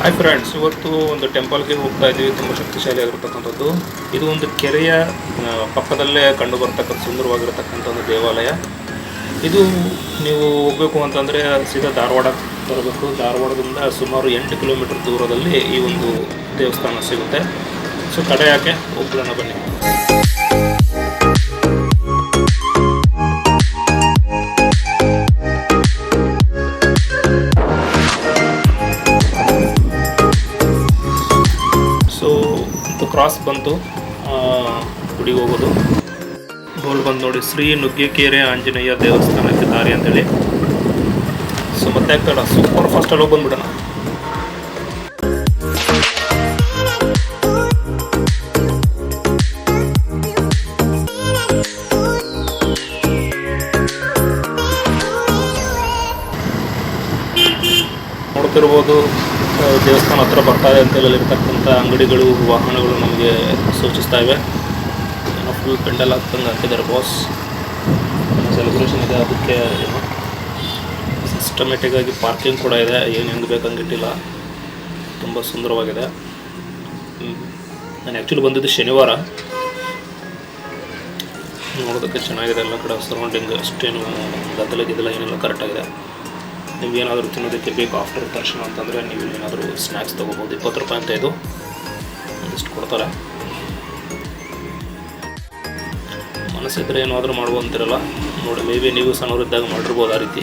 Hi friends ಇವತ್ತು ಒಂದು ಟೆಂಪಲ್ಗೆ ಹೋಗ್ತಾ ಇದ್ದೀವಿ. ತುಂಬ ಶಕ್ತಿಶಾಲಿ ಆಗಿರ್ತಕ್ಕಂಥದ್ದು. ಇದು ಒಂದು ಕೆರೆಯ ಪಕ್ಕದಲ್ಲೇ ಕಂಡು ಬರ್ತಕ್ಕಂಥ ಸುಂದರವಾಗಿರತಕ್ಕಂಥ ಒಂದು ದೇವಾಲಯ. ಇದು ನೀವು ಹೋಗಬೇಕು ಅಂತಂದರೆ ಸೀದಾ ಧಾರವಾಡ ಬರಬೇಕು. ಧಾರವಾಡದಿಂದ ಸುಮಾರು ಎಂಟು ಕಿಲೋಮೀಟರ್ ದೂರದಲ್ಲಿ ಈ ಒಂದು ದೇವಸ್ಥಾನ ಸಿಗುತ್ತೆ. ಸೊ ಕಡೆ ಯಾಕೆ? ಹೋಗ್ಬಿಡೋಣ ಬನ್ನಿ. ಕ್ರಾಸ್ ಬಂತು ಗುಡಿಗೆ ಹೋಗೋದು. ಬೋಲ್ ಬಂದು ನೋಡಿ, ಶ್ರೀ ನುಗ್ಗೆಕೇರೆ ಆಂಜನೇಯ ದೇವಸ್ಥಾನಕ್ಕೆ ದಾರಿ ಅಂತೇಳಿ. ಸೊ, ಮತ್ತೆ ಆಗ್ತಾಡ ಸೂಪರ್ ಫಾಸ್ಟಲ್ಲಿ ಹೋಗಿ ಬಂದ್ಬಿಡೋಣ. ನೋಡ್ತಿರ್ಬೋದು. ದೇವಸ್ಥಾನ ಹತ್ರ ಬರ್ತಾ ಇದೆ ಅಂತ ಇರ್ತಕ್ಕಂಥ ಅಂಗಡಿಗಳು, ವಾಹನಗಳು ನಮಗೆ ಸೂಚಿಸ್ತಾ ಇವೆ. ಏನೋ ಫುಲ್ ಪೆಂಡಲ್ ಹಾಕ್ತಂಗೆ ಹಾಕಿದ್ದಾರೆ ಬಾಸ್ ಸೆಲೆಬ್ರೇಷನ್ ಇದೆ, ಅದಕ್ಕೆ ಏನೋ ಸಿಸ್ಟಮೆಟಿಕ್ಕಾಗಿ ಪಾರ್ಕಿಂಗ್ ಕೂಡ ಇದೆ. ಏನು ಹೆಂಗೆ ಬೇಕಂಗಿಟ್ಟಿಲ್ಲ ತುಂಬ ಸುಂದರವಾಗಿದೆ. ನಾನು ಆ್ಯಕ್ಚುಲಿ ಬಂದಿದ್ದು ಶನಿವಾರ. ನೋಡೋದಕ್ಕೆ ಚೆನ್ನಾಗಿದೆ, ಎಲ್ಲ ಕಡೆ ಸರೌಂಡಿಂಗ್ ಅಷ್ಟೇನು ಗದ್ದಲ ಗಿದ್ದಲ ಏನೆಲ್ಲ ಕರೆಕ್ಟಾಗಿದೆ ನಿಮ್ಗೆ ಏನಾದರೂ ತಿನ್ನೋದಕ್ಕೆ ಬೇಕು ಆಫ್ಟರ್ ದರ್ಶನ ಅಂತಂದರೆ ನೀವು ಏನಾದರೂ ಸ್ನ್ಯಾಕ್ಸ್ ತೊಗೋಬೋದು. ಇಪ್ಪತ್ತು ರೂಪಾಯಿ ಅಂತ ಇದು. ಒಂದಿಷ್ಟು ಕೊಡ್ತಾರೆ. ಮನಸ್ಸಿದ್ರೆ ಏನಾದರೂ ಮಾಡ್ಬೋದಂತಿರಲ್ಲ ನೋಡಿ ಮೇ ಬಿ ನೀವು ಸಣ್ಣವರಿದ್ದಾಗ ಮಾಡಿರ್ಬೋದು ಆ ರೀತಿ.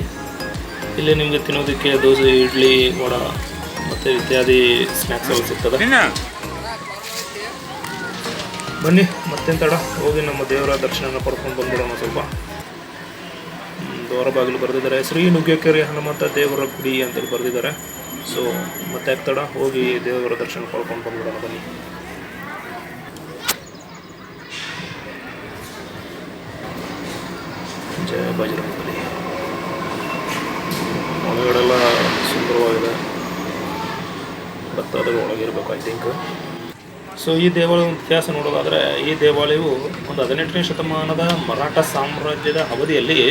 ಇಲ್ಲಿ ನಿಮಗೆ ತಿನ್ನೋದಕ್ಕೆ ದೋಸೆ ಇಡ್ಲಿ ವಡ ಮತ್ತು ಇತ್ಯಾದಿ ಸ್ನ್ಯಾಕ್ಸ್ ಎಲ್ಲ ಸಿಗ್ತದೆ. ಬನ್ನಿ ಮತ್ತೆಂತಡ? ತಡ ಹೋಗಿ ನಮ್ಮ ದೇವರ ದರ್ಶನ ಪಡ್ಕೊಂಡು ಬಂದ್ಬಿಡೋಣ ಸ್ವಲ್ಪ. ದ್ವಾರ ಬಾಗಿಲು ಬರೆದಿದ್ದಾರೆ. ಶ್ರೀ ನುಗ್ಗೇಕೆರೆ ಹನುಮಂತ ದೇವರ ಗುಡಿ ಅಂತೇಳಿ ಬರೆದಿದ್ದಾರೆ. ಸೊ ಮತ್ತೆ ಆಗ್ತಾಡ ತಡ ಹೋಗಿ ದೇವರ ದರ್ಶನ ಪಡ್ಕೊಂಡು ಬಂದ್ಬಿಡೋಣ, ಬನ್ನಿ. ಜಯ ಬಜರಂಗಬಲಿ ಒಳಗಡೆಲ್ಲ ಸುಂದರವಾಗಿದೆ. ಭತ್ತದ ಒಳಗಿರಬೇಕು ಐ ಥಿಂಕ್ ಸೊ ಈ ದೇವಾಲಯದ ಇತಿಹಾಸ ನೋಡೋದಾದರೆ, ಈ ದೇವಾಲಯವು ಒಂದು ಹದಿನೆಂಟನೇ ಶತಮಾನದ ಮರಾಠ ಸಾಮ್ರಾಜ್ಯದ ಅವಧಿಯಲ್ಲಿ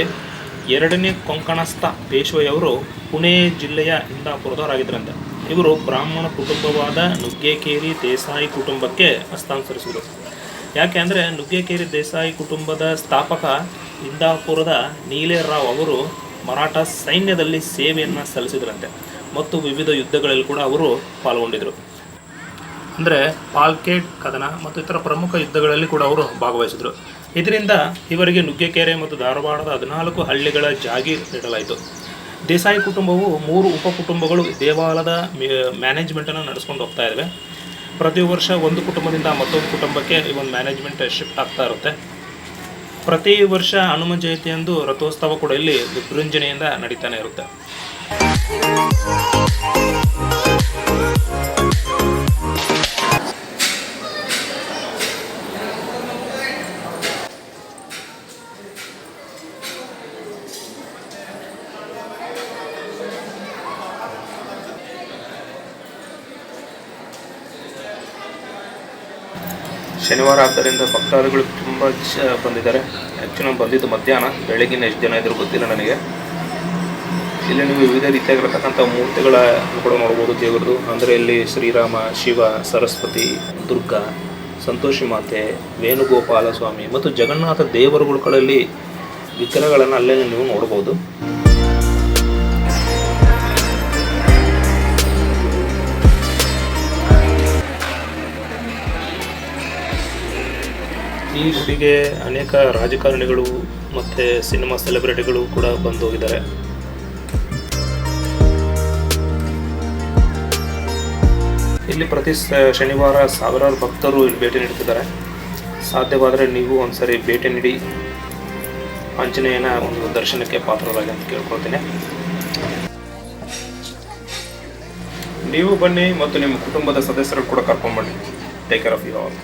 ಎರಡನೇ ಕೊಂಕಣಸ್ಥ ಪೇಶ್ವೆಯವರು ಪುಣೆ ಜಿಲ್ಲೆಯ ಇಂದಾಪುರದವರಾಗಿದ್ದರಂತೆ. ಇವರು ಬ್ರಾಹ್ಮಣ ಕುಟುಂಬವಾದ ನುಗ್ಗೇಕೇರಿ ದೇಸಾಯಿ ಕುಟುಂಬಕ್ಕೆ ಹಸ್ತಾಂತರಿಸಿದರು. ಯಾಕೆ ಅಂದರೆ ನುಗ್ಗೇಕೇರಿ ದೇಸಾಯಿ ಕುಟುಂಬದ ಸ್ಥಾಪಕ ಇಂದಾಪುರದ ನೀಲೇರಾವ್ ಅವರು ಮರಾಠ ಸೈನ್ಯದಲ್ಲಿ ಸೇವೆಯನ್ನು ಸಲ್ಲಿಸಿದ್ರಂತೆ. ಮತ್ತು ವಿವಿಧ ಯುದ್ಧಗಳಲ್ಲಿ ಕೂಡ ಅವರು ಪಾಲ್ಗೊಂಡಿದ್ದರು. ಅಂದರೆ ಪಾಲ್ಕೇಟ್ ಕದನ ಮತ್ತು ಇತರ ಪ್ರಮುಖ ಯುದ್ಧಗಳಲ್ಲಿ ಕೂಡ ಅವರು ಭಾಗವಹಿಸಿದರು. ಇದರಿಂದ ಇವರಿಗೆ ನುಗ್ಗೆಕೆರೆ ಮತ್ತು ಧಾರವಾಡದ ಹದಿನಾಲ್ಕು ಹಳ್ಳಿಗಳ ಜಾಗೀರ್ ನೀಡಲಾಯಿತು. ದೇಸಾಯಿ ಕುಟುಂಬವು ಮೂರು ಉಪಕುಟುಂಬಗಳು ದೇವಾಲಯದ ಮ್ಯಾನೇಜ್ಮೆಂಟನ್ನು ನಡೆಸ್ಕೊಂಡು ಹೋಗ್ತಾ ಇದ್ದಾವೆ ಪ್ರತಿ ವರ್ಷ ಒಂದು ಕುಟುಂಬದಿಂದ ಮತ್ತೊಂದು ಕುಟುಂಬಕ್ಕೆ ಈ ಒಂದು ಮ್ಯಾನೇಜ್ಮೆಂಟ್ ಶಿಫ್ಟ್ ಆಗ್ತಾ ಇರುತ್ತೆ. ಪ್ರತಿ ವರ್ಷ ಹನುಮ ಜಯಂತಿಯಂದು ರಥೋತ್ಸವ ಕೂಡ ಇಲ್ಲಿ ವಿಜೃಂಭಣೆಯಿಂದ ನಡೀತಾನೆ ಇರುತ್ತೆ. ಶನಿವಾರ ಆದ್ದರಿಂದ ಭಕ್ತಾದಿಗಳು ತುಂಬ ಬಂದಿದ್ದಾರೆ. ಆ್ಯಕ್ಚುಲಿ ಬಂದಿದ್ದು ಮಧ್ಯಾಹ್ನ, ಬೆಳಗಿನ ಎಷ್ಟು ಜನ ಇದ್ರು ಗೊತ್ತಿಲ್ಲ ನನಗೆ. ಇಲ್ಲಿ ನೀವು ವಿವಿಧ ರೀತಿಯಾಗಿರತಕ್ಕಂಥ ಮೂರ್ತಿಗಳ ಕೂಡ ನೋಡ್ಬೋದು ದೇವರದು. ಅಂದರೆ ಇಲ್ಲಿ ಶ್ರೀರಾಮ, ಶಿವ, ಸರಸ್ವತಿ, ದುರ್ಗಾ, ಸಂತೋಷಿ ಮಾತೆ, ವೇಣುಗೋಪಾಲ ಸ್ವಾಮಿ ಮತ್ತು ಜಗನ್ನಾಥ ದೇವರುಗಳಲ್ಲಿ ವಿಗ್ರಹಗಳನ್ನು ಅಲ್ಲೇ ನೀವು ನೋಡ್ಬೋದು. ಈ ಗುಡಿಗೆ ಅನೇಕ ರಾಜಕಾರಣಿಗಳು ಮತ್ತು ಸಿನಿಮಾ ಸೆಲೆಬ್ರಿಟಿಗಳು ಕೂಡ ಬಂದು ಹೋಗಿದ್ದಾರೆ ಇಲ್ಲಿ ಪ್ರತಿ ಶನಿವಾರ ಸಾವಿರಾರು ಭಕ್ತರು ಇಲ್ಲಿ ಭೇಟಿ ನೀಡುತ್ತಿದ್ದಾರೆ. ಸಾಧ್ಯವಾದರೆ ನೀವು ಒಂದ್ಸರಿ ಭೇಟಿ ನೀಡಿ. ಆಂಜನೇಯನ ಒಂದು ದರ್ಶನಕ್ಕೆ ಪಾತ್ರರಾಗಿ ಅಂತ ಕೇಳ್ಕೊಳ್ತೀನಿ. ನೀವು ಬನ್ನಿ ಮತ್ತು ನಿಮ್ಮ ಕುಟುಂಬದ ಸದಸ್ಯರು ಕೂಡ ಕರ್ಕೊಂಡ್ಬನ್ನಿ. Take care of you all